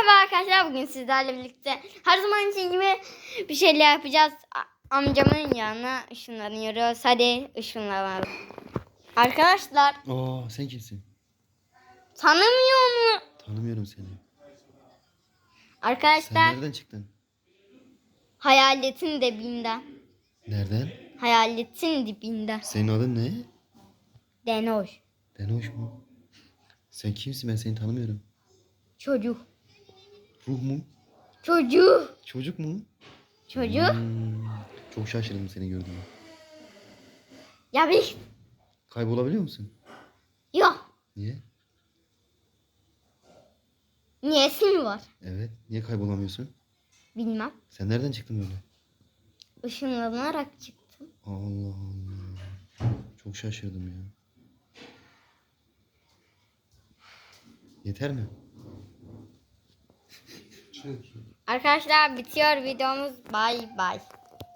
Merhaba arkadaşlar bugün sizlerle birlikte her zaman için gibi bir şeyler yapacağız. Amcamın yanına ışınlanıyoruz. Hadi ışınlanalım. Arkadaşlar Aa sen kimsin? tanımıyor mu? Tanımıyorum seni. Sen Arkadaşlar nereden çıktın? hayaletin dibinden. Nereden? Hayaletin dibinden. Senin adın ne? Denoş. Denoş mu? Sen kimsin ben seni tanımıyorum. Çocuk. Ruh mu? Çocuk. Çocuk mu? Çocuk. Hmm, çok şaşırdım seni gördüğüme. Ya bir Kaybolabiliyor musun? yok. Niye? Niyesi mi var? Evet. Niye kaybolamıyorsun? Bilmem. Sen nereden çıktın böyle? Işınlanarak çıktım. Allah Allah. Çok şaşırdım ya. Yeter mi? Arkadaşlar bitiyor videomuz. Bay bay.